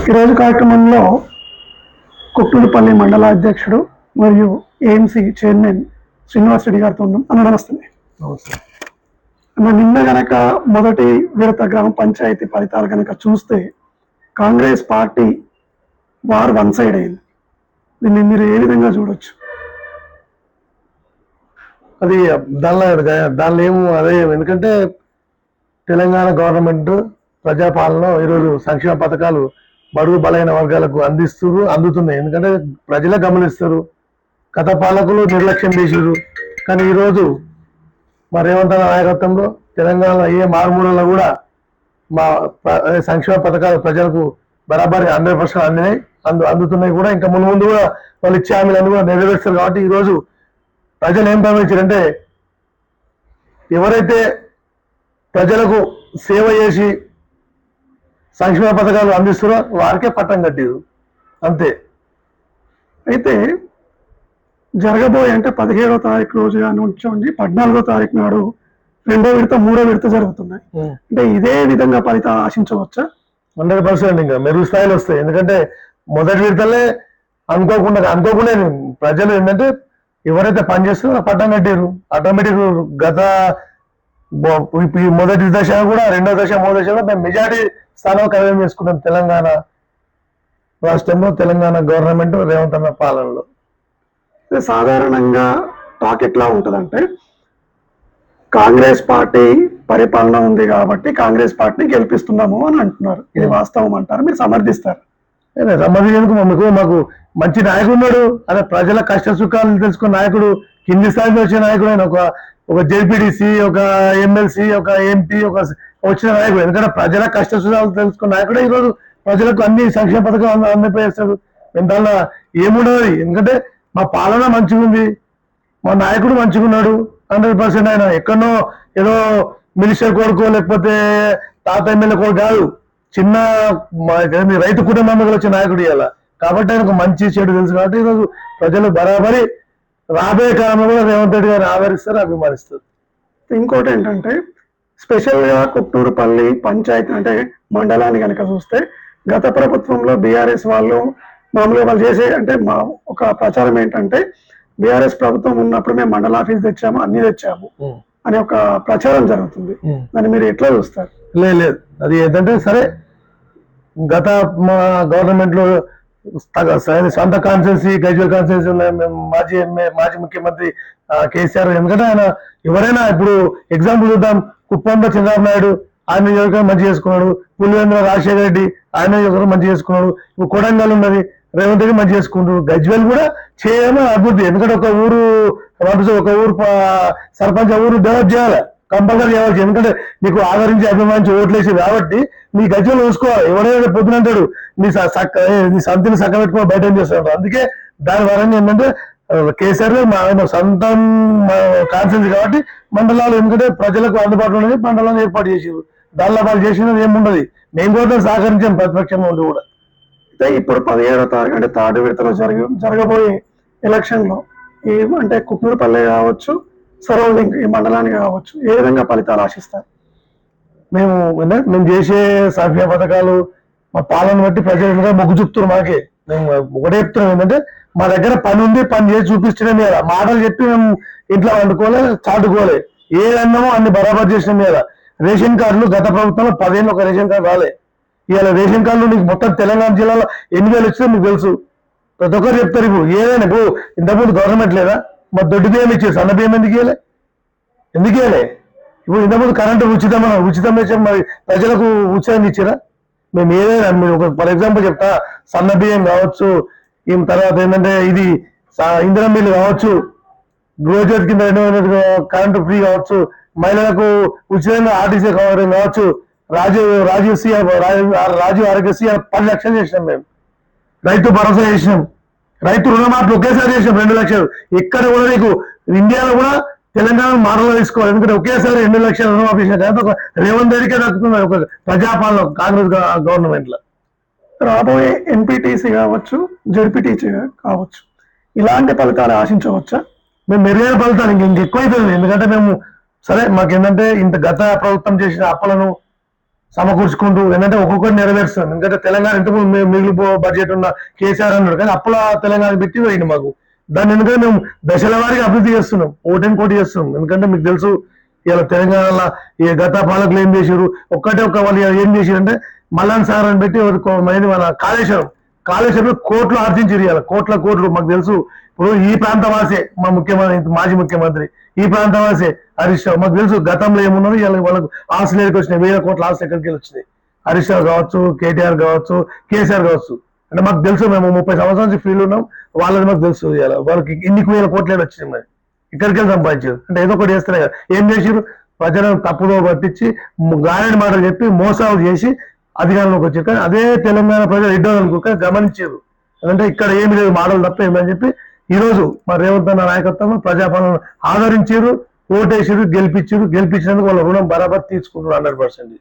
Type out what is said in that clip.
ఈరోజు కార్యక్రమంలో కుక్కుడుపల్లి మండల అధ్యక్షుడు మరియు ఏఎంసీ చైర్మన్ శ్రీనివాస్ రెడ్డి గారితో ఉన్నాం. అన్న నమస్తే. అన్న నిన్న గనక మొదటి విడత గ్రామ పంచాయతీ ఫలితాలు గనక చూస్తే Congress party war one side అయింది. దీన్ని మీరు ఏ విధంగా చూడొచ్చు? అది దానిలో దానిలో ఏమో అదే ఎందుకంటే తెలంగాణ గవర్నమెంట్ ప్రజాపాలన ఈరోజు సంక్షేమ పథకాలు బడుగు బలైన వర్గాలకు అందిస్తున్నారు అందుతున్నాయి. ఎందుకంటే ప్రజలే గమనిస్తారు. గత పాలకులు నిర్లక్ష్యం చేసారు కానీ ఈరోజు మా రేవంత్ నాయకత్వంలో తెలంగాణలో ఏ మారుమూలలో కూడా మా సంక్షేమ పథకాలు ప్రజలకు బరాబరి హండ్రెడ్ పర్సెంట్ అందినాయి. అందు అందుతున్నాయి కూడా. ఇంకా ముందు ముందు కూడా వాళ్ళు ఇచ్చే హామీలన్నీ కూడా నెరవేరుస్తారు కాబట్టి ఈరోజు ప్రజలు ఏం భావించారంటే ఎవరైతే ప్రజలకు సేవ చేసి సంక్షేమ పథకాలు అందిస్తారో వారికే పట్టం కట్టారు. అంతే. అయితే జరగబోయే అంటే పదిహేడో తారీఖు రోజుగా నుంచోండి పద్నాలుగో తారీఖు నాడు రెండో విడత మూడో విడత జరుగుతున్నాయి. అంటే ఇదే విధంగా ఫలితాలు ఆశించవచ్చా? హండ్రెడ్ పర్సెంట్ ఇంకా మెరుగు స్థాయిలో వస్తాయి. ఎందుకంటే మొదటి విడతలే అనుకోకుండా అనుకోకుండా ప్రజలు ఏంటంటే ఎవరైతే పని చేస్తారో వాళ్ళకి పట్టం కట్టారు ఆటోమేటిక్ గత ఈ మొదటి దశ కూడా రెండో దశ మూడో దశలో మేము మెజారిటీ స్థానం కైవసం చేసుకున్నాం తెలంగాణ రాష్ట్రంలో తెలంగాణ గవర్నమెంట్ రేవంత్ అన్న పాలనలో. సాధారణంగా టాక్ ఎట్లా ఉంటుందంటే కాంగ్రెస్ పార్టీ పరిపాలన ఉంది కాబట్టి కాంగ్రెస్ పార్టీ గెలిపిస్తున్నాము అని అంటున్నారు. ఇది వాస్తవం అంటారు మీరు సమర్థిస్తారు. రమ్మదిందుకు మాకు మాకు మంచి నాయకుడు ఉన్నాడు అదే ప్రజల కష్ట సుఖాలు తెలుసుకున్న నాయకుడు కింది స్థాయికి వచ్చిన నాయకుడు ఆయన ఒక ఒక జేపీడీసీ ఒక ఎమ్మెల్సీ ఒక ఎంపీ ఒక వచ్చిన నాయకుడు. ఎందుకంటే ప్రజల కష్ట సుఖాలు తెలుసుకున్న నాయకుడే ఈరోజు ప్రజలకు అన్ని సంక్షేమ పథకాలు అంద- అందజేస్తాడు. మేము దానిలో ఏముండదు? ఎందుకంటే మా పాలన మంచిగా ఉంది మా నాయకుడు మంచిగా ఉన్నాడు హండ్రెడ్ పర్సెంట్ ఆయన ఎక్కడనో ఏదో మినిస్టర్ కొడుకో లేకపోతే తాత ఎమ్మెల్యే కొడుకు కాదు. చిన్న మా- రైతు కుటుంబంలో వచ్చిన నాయకుడు ఇవాళ కాబట్టి ఆయనకు మంచి చెడు తెలుసు. కాబట్టి ఈరోజు ప్రజలు బరాబరి రాబోయే కాలంలో కూడా రేవంత్ రెడ్డి గారిని ఆదరిస్తారు అభిమానిస్తారు. ఇంకోటి ఏంటంటే స్పెషల్గా కుట్టూరుపల్లి పంచాయతీ అంటే మండలాన్ని కనుక చూస్తే గత ప్రభుత్వంలో బీఆర్ఎస్ వాళ్ళు మామూలుగా వాళ్ళు చేసే అంటే మా ఒక ప్రచారం ఏంటంటే బీఆర్ఎస్ ప్రభుత్వం ఉన్నప్పుడు మేము మండల ఆఫీస్ తెచ్చాము అన్ని తెచ్చాము అనే ఒక ప్రచారం జరుగుతుంది. దాన్ని మీరు ఎట్లా చూస్తారు? లేదు లేదు. అది ఏంటంటే సరే గత మా గవర్నమెంట్లో సగ- స- సొంత కాన్స్టిట్యూన్సీ గజ్వల్ కాన్స్టిట్యూన్సీ మాజీ ఎంఏ మాజీ ముఖ్యమంత్రి కేసీఆర్ ఎందుకంటే ఆయన ఎవరైనా ఇప్పుడు ఎగ్జాంపుల్ చూద్దాం. కుప్పంలో చంద్రబాబు నాయుడు ఆయన నియోజకవర్గం మంచి చేసుకున్నాడు. పులివేంద్ర రాజశేఖర రెడ్డి ఆయన నియోజకవర్గం మంచి చేసుకున్నాడు. ఇప్పుడు కొడంగల్ ఉన్నది రేవంత్ రెడ్డి మంచి చేసుకుంటాడు. గజ్వెల్ కూడా చేయమని అభివృద్ధి. ఎందుకంటే ఒక ఊరు ఒక ఊరు సర్పంచ్ ఊరు డెవలప్ చేయాలి. కంపల్సరీ చేయవచ్చు ఎందుకంటే నీకు ఆదరించి అభిమానించి ఓట్లేసి కాబట్టి నీ గజ్జలు చూసుకోవాలి ఎవడైనా పొద్దునంటాడు నీ సక్క నీ సంతిని సక్క పెట్టుకుని బయట ఏం చేస్తాడు అందుకే దాని వలన ఏంటంటే కేసీఆర్ మా ఆయన సొంతం కాన్సెన్స్ కాబట్టి మండలాలు ఎందుకంటే ప్రజలకు అందుబాటులో ఉండేది మండలాన్ని ఏర్పాటు చేసారు దానిలో వాళ్ళు చేసినది ఏముండదు. మేము కూడా సహకరించాం ప్రతిపక్షంగా ఉండి కూడా. అయితే ఇప్పుడు పదిహేడో తారీఖు అంటే థర్డ్ విడతలో జరిగి జరగబోయే ఎలక్షన్లో లో అంటే కావచ్చు సరౌండింగ్ ఈ మండలానికి కావచ్చు. ఏ విధంగా ఫలితాలు ఆశిస్తారు? మేము అంటే మేము చేసే సభ్య పథకాలు మా పాలన బట్టి ప్రజలు మొగ్గు చూపుతున్నారు మాకే. మేము ఒకటే చెప్తున్నాం ఏంటంటే మా దగ్గర పని ఉంది పని చేసి చూపిస్తేనే మీద. మాటలు చెప్పి మేము ఇంట్లో వండుకోలే చాటుకోలే. ఏదన్నామో అన్ని బరాబర్ చేసిన మీద. రేషన్ కార్డులు గత ప్రభుత్వంలో పదేళ్ళు ఒక రేషన్ కార్డు రాలే. ఇవాళ రేషన్ కార్డులు నీకు మొత్తం తెలంగాణ జిల్లాలో ఎన్ని వేలు వచ్చిందో మీకు తెలుసు. ప్రతి ఒక్కరు చెప్తారు ఇప్పుడు. ఏదైనా ఇప్పుడు ఇంతకుముందు గవర్నమెంట్ లేదా? మరి దొడ్డు బియ్యం ఇచ్చేది సన్న బియ్యం ఎందుకు ఇవ్వలే ఎందుకు ఇవ్వలే ఇప్పుడు ఇంతకుముందు కరెంటు ఉచితం ఉచితం ఇచ్చాం మరి ప్రజలకు ఉచితంగా ఇచ్చారా? మేము ఏదైనా మీరు ఒక ఫర్ ఎగ్జాంపుల్ చెప్తా. సన్న బియ్యం కావచ్చు ఈ తర్వాత ఏంటంటే ఇది ఇంధనం బిల్లు కావచ్చు గృహజ్యోతి కింద రెండు కరెంటు ఫ్రీ కావచ్చు మహిళలకు ఉచితంగా ఆర్టీసీ కవరింగ్ కావచ్చు రాజీవ్ రాజీవ్ సీఆర్ రాజీవ్ ఆరోగ్యశ్రీ పది లక్షలు చేసినాం మేము. రైతు భరోసా చేసినాం. రైతు రుణమాఫీ ఒకేసారి చేసిన రెండు లక్షలు. ఎక్కడ కూడా నీకు ఇండియాలో కూడా తెలంగాణ మోడల్ తీసుకోవాలి. ఎందుకంటే ఒకేసారి రెండు లక్షల రుణమాఫీ చేసిన ఒక రేవంత్ రెడ్డికే దక్కుతుంది ఒక ప్రజాపాలన కాంగ్రెస్ గవర్నమెంట్లో రాబోయే ఎన్పిటిసి కావచ్చు జడ్పీటీసీ కావచ్చు ఇలాంటి ఫలితాలు ఆశించవచ్చా? మేము మెరుగైన ఫలితాలు ఇంక ఇంకెక్కువ అవుతుంది ఎందుకంటే మేము సరే మాకేంటంటే ఇంత గత ప్రభుత్వం చేసిన అప్పులను సమకూర్చుకుంటూ ఏంటంటే ఒక్కొక్కటి నెరవేరుస్తాం ఎందుకంటే తెలంగాణ ఇంతకుముందు మిగిలిపో బడ్జెట్ ఉన్న కేసీఆర్ అన్నాడు కానీ అప్పుల తెలంగాణ పెట్టి పోయింది మాకు. దాన్ని ఎందుకంటే మేము దశల వారికి అభివృద్ధి చేస్తున్నాం ఓటెన్ కోటి చేస్తున్నాం. ఎందుకంటే మీకు తెలుసు ఇలా తెలంగాణలో ఈ గత పాలకులు ఏం చేశారు? ఒక్కటే ఒక్క వాళ్ళు ఏం చేశారు అంటే మల్లన్ సార్ అని పెట్టి మన కాళేశ్వరం. కాళేశ్వరం కోట్లు ఆర్జించారు ఇవాళ కోట్ల కోట్లు మాకు తెలుసు. ఇప్పుడు ఈ ప్రాంత వాసే మా ముఖ్యమంత్రి మాజీ ముఖ్యమంత్రి. ఈ ప్రాంత వాసే హరీష్ రావు. మాకు తెలుసు గతంలో ఏమున్నారు ఇవాళ వాళ్ళకు ఆస్తులు ఎక్కడికి వచ్చినాయి. వేల కోట్ల ఆస్తులు ఎక్కడికి వెళ్ళి వచ్చినాయి హరీష్ రావు కావచ్చు కేటీఆర్ కావచ్చు కేసీఆర్ కావచ్చు. అంటే మాకు తెలుసు మేము ముప్పై సంవత్సరాల నుంచి ఫీల్ ఉన్నాం. వాళ్ళది మాకు తెలుసు ఇవాళ. వాళ్ళకి ఇన్ని వేల కోట్లు ఏడు వచ్చినాయి మరి. ఇక్కడికి వెళ్ళి సంపాదించారు? అంటే ఏదో ఒకటి చేస్తున్నాయి కదా. ఏం చేసారు ప్రజలను తప్పుదో పట్టించి గాయని మాటలు చెప్పి మోసాలు చేసి అధికారంలోకి వచ్చారు. కానీ అదే తెలంగాణ ప్రజలు ఎడ్డో అనుకోక గమనించారు. అంటే ఇక్కడ ఏమి లేదు మాటలు తప్ప ఏమని చెప్పి ఈ రోజు మా రేవంత్ అన్న నాయకత్వం ప్రజాపాలన ఆదరించారు ఓటేసారు గెలిపించారు. గెలిపించినందుకు వాళ్ళ రుణం బరాబర్ తీసుకుంటారు హండ్రెడ్ పర్సెంట్.